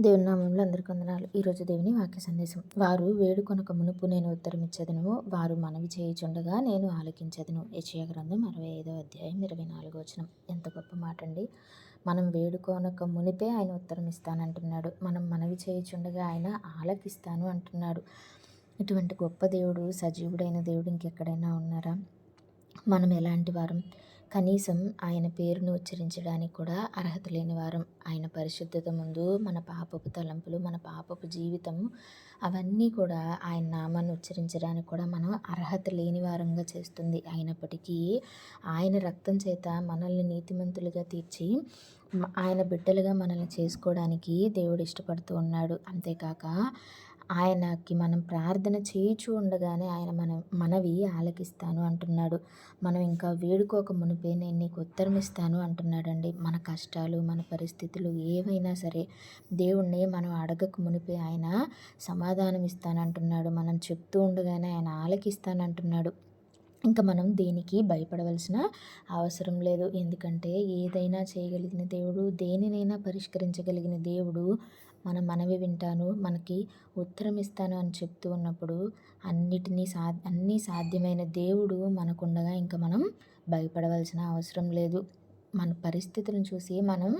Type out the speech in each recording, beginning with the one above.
దేవుని నామంలో అందరికీ వందనాలు. ఈరోజు దేవుని వాక్య సందేశం. వారు వేడుకొనక మునుపు నేను ఉత్తరమిచ్చదను వారు మనవి చేయుచుండగా నేను ఆలకించదను. యచయ గ్రంథం అరవై ఐదో అధ్యాయం ఇరవై నాలుగో వచనం. ఎంత గొప్ప మాట అండి మనం వేడుకొనక మునిపే ఆయన ఉత్తరం ఇస్తానంటున్నాడు మనం మనవి చేయుచుండగా ఆయన ఆలకిస్తాను అంటున్నాడు. ఇటువంటి గొప్ప దేవుడు సజీవుడైన దేవుడు ఇంకెక్కడైనా ఉన్నారా? మనం ఎలాంటి వారం? కనీసం ఆయన పేరును ఉచ్చరించడానికి కూడా అర్హత లేని వారం ఆయన పరిశుద్ధత ముందు మన పాపపు తలంపులు మన పాపపు జీవితం అవన్నీ కూడా ఆయన నామాన్ని ఉచ్చరించడానికి కూడా మనం అర్హత లేని వారంగా చేస్తుంది. అయినప్పటికీ ఆయన రక్తం చేత మనల్ని నీతిమంతులుగా తీర్చి ఆయన బిడ్డలుగా మనల్ని చేసుకోవడానికి దేవుడు ఇష్టపడుతూ ఉన్నాడు. అంతేకాక ఆయనకి మనం ప్రార్థన చేయుచు ఉండగానే ఆయన మన మనవి ఆలకిస్తాను అంటున్నాడు. మనం ఇంకా వేడుకోక మునిపే నేను నీకు ఉత్తరం ఇస్తాను అంటున్నాడండి. మన కష్టాలు మన పరిస్థితులు ఏవైనా సరే దేవుణ్ణి మనం అడగక మునిపే ఆయన సమాధానం ఇస్తానంటున్నాడు మనం చెప్తూ ఉండగానే ఆయన ఆలకిస్తానంటున్నాడు. ఇంకా మనం దేనికి భయపడవలసిన అవసరం లేదు. ఎందుకంటే ఏదైనా చేయగలిగిన దేవుడు దేనినైనా పరిష్కరించగలిగిన దేవుడు మన మనవి వింటాను మనకి ఉత్తరం ఇస్తాను అని చెప్తూ ఉన్నప్పుడు అన్నిటినీ సా అన్నీ సాధ్యమైన దేవుడు మనకుండగా ఇంకా మనం భయపడవలసిన అవసరం లేదు. మన పరిస్థితులను చూసి మనం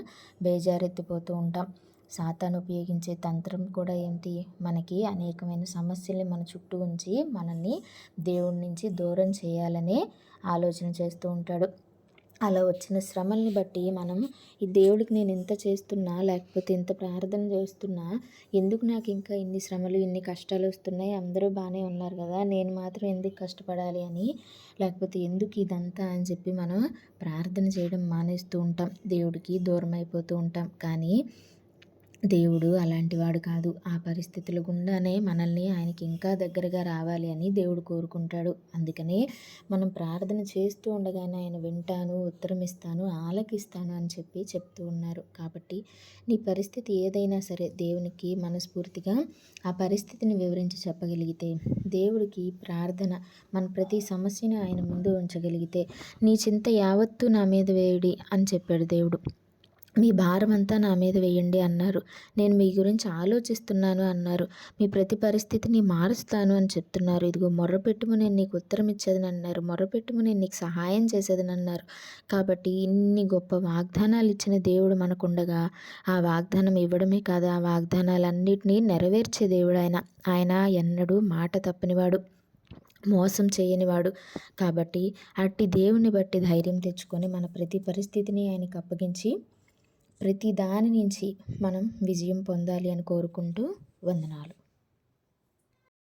బేజారెత్తిపోతూ ఉంటాం. సాతాను ఉపయోగించే తంత్రం కూడా ఏంటి? మనకి అనేకమైన సమస్యల్ని మన చుట్టూ ఉంచి మనల్ని దేవుడి నుంచి దూరం చేయాలనే ఆలోచన చేస్తూ ఉంటాడు. అలా వచ్చిన శ్రమల్ని బట్టి మనం ఈ దేవుడికి నేను ఇంత చేస్తున్నా లేకపోతే ఇంత ప్రార్థన చేస్తున్నా ఎందుకు నాకు ఇంకా ఇన్ని శ్రమలు ఇన్ని కష్టాలు వస్తున్నాయి? అందరూ బాగానే ఉన్నారు కదా నేను మాత్రం ఎందుకు కష్టపడాలి అని లేకపోతే ఎందుకు ఇదంతా అని చెప్పి మనం ప్రార్థన చేయడం మానేస్తూ ఉంటాం. దేవుడికి దూరం అయిపోతూ ఉంటాం. కానీ దేవుడు అలాంటి వాడు కాదు. ఆ పరిస్థితుల గుండానే మనల్ని ఆయనకి ఇంకా దగ్గరగా రావాలి అని దేవుడు కోరుకుంటాడు. అందుకనే మనం ప్రార్థన చేస్తూ ఉండగానే ఆయన వింటాను ఉత్తరం ఇస్తాను ఆలకిస్తాను అని చెప్పి చెప్తూ ఉన్నారు. కాబట్టి నీ పరిస్థితి ఏదైనా సరే దేవునికి మనస్ఫూర్తిగా ఆ పరిస్థితిని వివరించి చెప్పగలిగితే దేవుడికి ప్రార్థన మన ప్రతి సమస్యను ఆయన ముందు ఉంచగలిగితే నీ చింత యావత్తు నా మీద వేయుడి అని చెప్పాడు దేవుడు. మీ భారం అంతా నా మీద వేయండి అన్నారు. నేను మీ గురించి ఆలోచిస్తున్నాను అన్నారు. మీ ప్రతి పరిస్థితిని మారుస్తాను అని చెప్తున్నారు. ఇదిగో మొర్రపెట్టుము నేను నీకు ఉత్తరం ఇచ్చేదని అన్నారు. మొర్రపెట్టుము నేను నీకు సహాయం చేసేదని అన్నారు. కాబట్టి ఇన్ని గొప్ప వాగ్దానాలు ఇచ్చిన దేవుడు మనకుండగా ఆ వాగ్దానం ఇవ్వడమే కాదు ఆ వాగ్దానాలన్నింటినీ నెరవేర్చే దేవుడు ఆయన. ఆయన ఎన్నడూ మాట తప్పనివాడు మోసం చేయనివాడు. కాబట్టి అట్టి దేవుని బట్టి ధైర్యం తెచ్చుకొని మన ప్రతి పరిస్థితిని ఆయనకు అప్పగించి ప్రతి దాని నుంచి మనం విజయం పొందాలి అని కోరుకుంటూ వందనాలు.